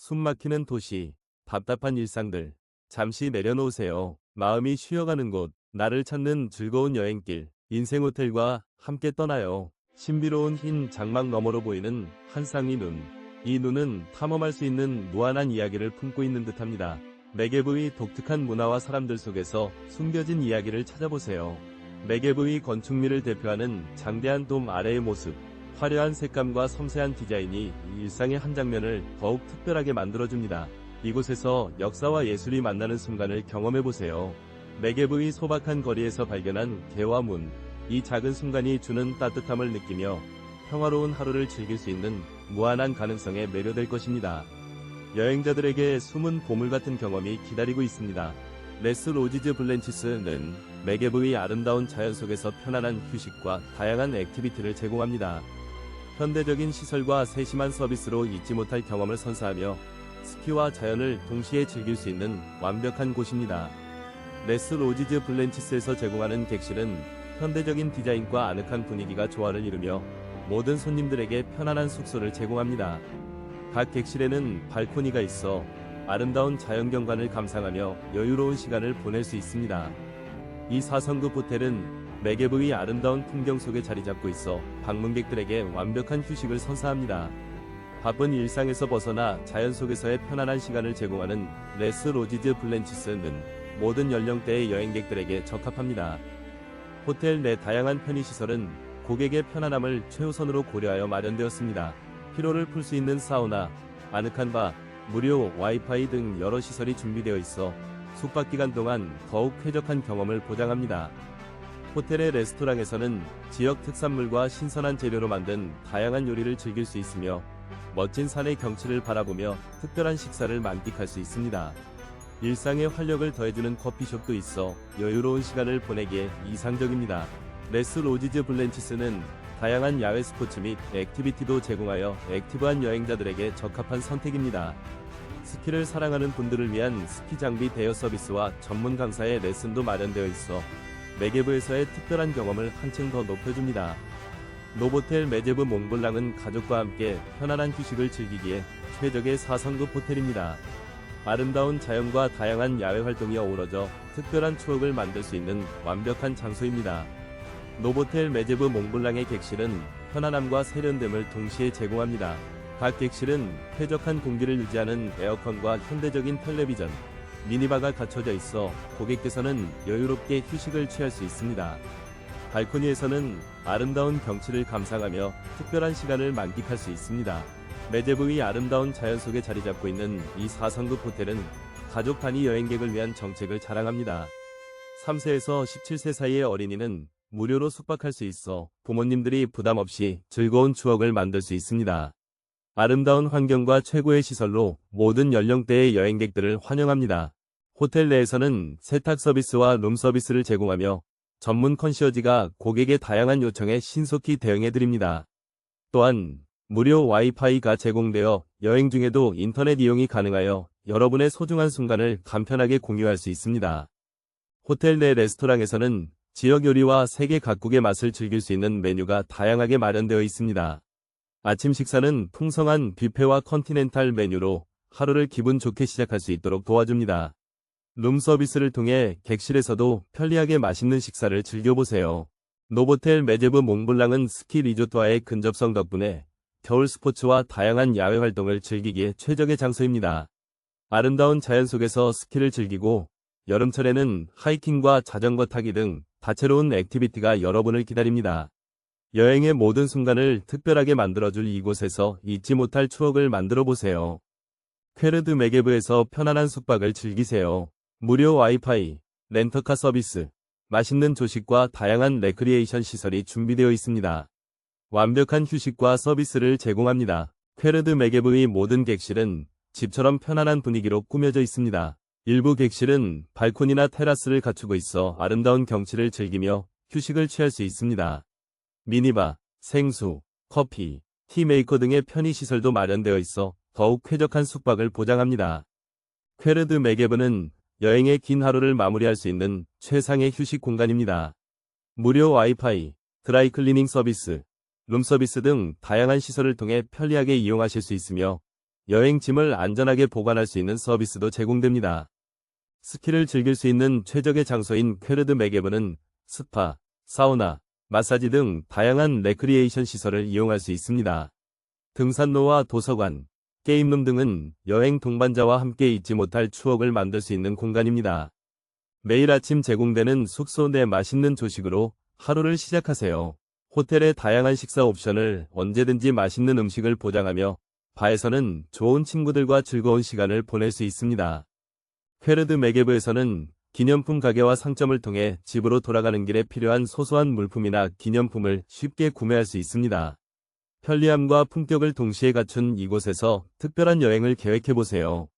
숨막히는 도시, 답답한 일상들. 잠시 내려놓으세요. 마음이 쉬어가는 곳, 나를 찾는 즐거운 여행길, 인생 호텔과 함께 떠나요. 신비로운 흰 장막 너머로 보이는 한 쌍의 눈. 이 눈은 탐험할 수 있는 무한한 이야기를 품고 있는 듯합니다. 매개부의 독특한 문화와 사람들 속에서 숨겨진 이야기를 찾아보세요. 매개부의 건축미를 대표하는 장대한 돔 아래의 모습, 화려한 색감과 섬세한 디자인이 이 일상의 한 장면을 더욱 특별하게 만들어줍니다. 이곳에서 역사와 예술이 만나는 순간을 경험해보세요. 매개부의 소박한 거리에서 발견한 개와 문, 이 작은 순간이 주는 따뜻함을 느끼며 평화로운 하루를 즐길 수 있는 무한한 가능성에 매료될 것입니다. 여행자들에게 숨은 보물 같은 경험이 기다리고 있습니다. 레스 로지즈 블렌치스는 매개부의 아름다운 자연 속에서 편안한 휴식과 다양한 액티비티를 제공합니다. 현대적인 시설과 세심한 서비스로 잊지 못할 경험을 선사하며 스키와 자연을 동시에 즐길 수 있는 완벽한 곳입니다. 레스 로지즈 블렌치스에서 제공하는 객실은 현대적인 디자인과 아늑한 분위기가 조화를 이루며 모든 손님들에게 편안한 숙소를 제공합니다. 각 객실에는 발코니가 있어 아름다운 자연경관을 감상하며 여유로운 시간을 보낼 수 있습니다. 이 4성급 호텔은 매개부의 아름다운 풍경 속에 자리 잡고 있어 방문객들에게 완벽한 휴식을 선사합니다. 바쁜 일상에서 벗어나 자연 속에서의 편안한 시간을 제공하는 레스 로지즈 블렌치스는 모든 연령대의 여행객들에게 적합합니다. 호텔 내 다양한 편의시설은 고객의 편안함을 최우선으로 고려하여 마련되었습니다. 피로를 풀 수 있는 사우나, 아늑한 바, 무료 와이파이 등 여러 시설이 준비되어 있어 숙박 기간 동안 더욱 쾌적한 경험을 보장합니다. 호텔의 레스토랑에서는 지역 특산물과 신선한 재료로 만든 다양한 요리를 즐길 수 있으며 멋진 산의 경치를 바라보며 특별한 식사를 만끽할 수 있습니다. 일상의 활력을 더해주는 커피숍도 있어 여유로운 시간을 보내기에 이상적입니다. 레스 로지즈 블렌치스는 다양한 야외 스포츠 및 액티비티도 제공하여 액티브한 여행자들에게 적합한 선택입니다. 스키를 사랑하는 분들을 위한 스키 장비 대여 서비스와 전문 강사의 레슨도 마련되어 있어 매개부에서의 특별한 경험을 한층 더 높여줍니다. 노보텔 메제브 몽블랑은 가족과 함께 편안한 휴식을 즐기기에 최적의 4성급 호텔입니다. 아름다운 자연과 다양한 야외 활동이 어우러져 특별한 추억을 만들 수 있는 완벽한 장소입니다. 노보텔 메제브 몽블랑의 객실은 편안함과 세련됨을 동시에 제공합니다. 각 객실은 쾌적한 공기를 유지하는 에어컨과 현대적인 텔레비전, 미니바가 갖춰져 있어 고객께서는 여유롭게 휴식을 취할 수 있습니다. 발코니에서는 아름다운 경치를 감상하며 특별한 시간을 만끽할 수 있습니다. 메제부의 아름다운 자연 속에 자리 잡고 있는 이 4성급 호텔은 가족 단위 여행객을 위한 정책을 자랑합니다. 3세에서 17세 사이의 어린이는 무료로 숙박할 수 있어 부모님들이 부담 없이 즐거운 추억을 만들 수 있습니다. 아름다운 환경과 최고의 시설로 모든 연령대의 여행객들을 환영합니다. 호텔 내에서는 세탁 서비스와 룸 서비스를 제공하며 전문 컨시어지가 고객의 다양한 요청에 신속히 대응해 드립니다. 또한 무료 와이파이가 제공되어 여행 중에도 인터넷 이용이 가능하여 여러분의 소중한 순간을 간편하게 공유할 수 있습니다. 호텔 내 레스토랑에서는 지역 요리와 세계 각국의 맛을 즐길 수 있는 메뉴가 다양하게 마련되어 있습니다. 아침 식사는 풍성한 뷔페와 컨티넨탈 메뉴로 하루를 기분 좋게 시작할 수 있도록 도와줍니다. 룸 서비스를 통해 객실에서도 편리하게 맛있는 식사를 즐겨보세요. 노보텔 메제브 몽블랑은 스키 리조트와의 근접성 덕분에 겨울 스포츠와 다양한 야외 활동을 즐기기에 최적의 장소입니다. 아름다운 자연 속에서 스키를 즐기고 여름철에는 하이킹과 자전거 타기 등 다채로운 액티비티가 여러분을 기다립니다. 여행의 모든 순간을 특별하게 만들어줄 이곳에서 잊지 못할 추억을 만들어 보세요. 퀘르드 메게브에서 편안한 숙박을 즐기세요. 무료 와이파이, 렌터카 서비스, 맛있는 조식과 다양한 레크리에이션 시설이 준비되어 있습니다. 완벽한 휴식과 서비스를 제공합니다. 퀘르드 메게브의 모든 객실은 집처럼 편안한 분위기로 꾸며져 있습니다. 일부 객실은 발코니나 테라스를 갖추고 있어 아름다운 경치를 즐기며 휴식을 취할 수 있습니다. 미니바, 생수, 커피, 티메이커 등의 편의시설도 마련되어 있어 더욱 쾌적한 숙박을 보장합니다. 퀘르드 메게브는 여행의 긴 하루를 마무리할 수 있는 최상의 휴식 공간입니다. 무료 와이파이, 드라이클리닝 서비스, 룸 서비스 등 다양한 시설을 통해 편리하게 이용하실 수 있으며 여행 짐을 안전하게 보관할 수 있는 서비스도 제공됩니다. 스키를 즐길 수 있는 최적의 장소인 퀘르드 메게브는 스파, 사우나, 마사지 등 다양한 레크리에이션 시설을 이용할 수 있습니다. 등산로와 도서관, 게임룸 등은 여행 동반자와 함께 잊지 못할 추억을 만들 수 있는 공간입니다. 매일 아침 제공되는 숙소 내 맛있는 조식으로 하루를 시작하세요. 호텔의 다양한 식사 옵션을 언제든지 맛있는 음식을 보장하며 바에서는 좋은 친구들과 즐거운 시간을 보낼 수 있습니다. 퀘르드 메게브에서는 기념품 가게와 상점을 통해 집으로 돌아가는 길에 필요한 소소한 물품이나 기념품을 쉽게 구매할 수 있습니다. 편리함과 품격을 동시에 갖춘 이곳에서 특별한 여행을 계획해보세요.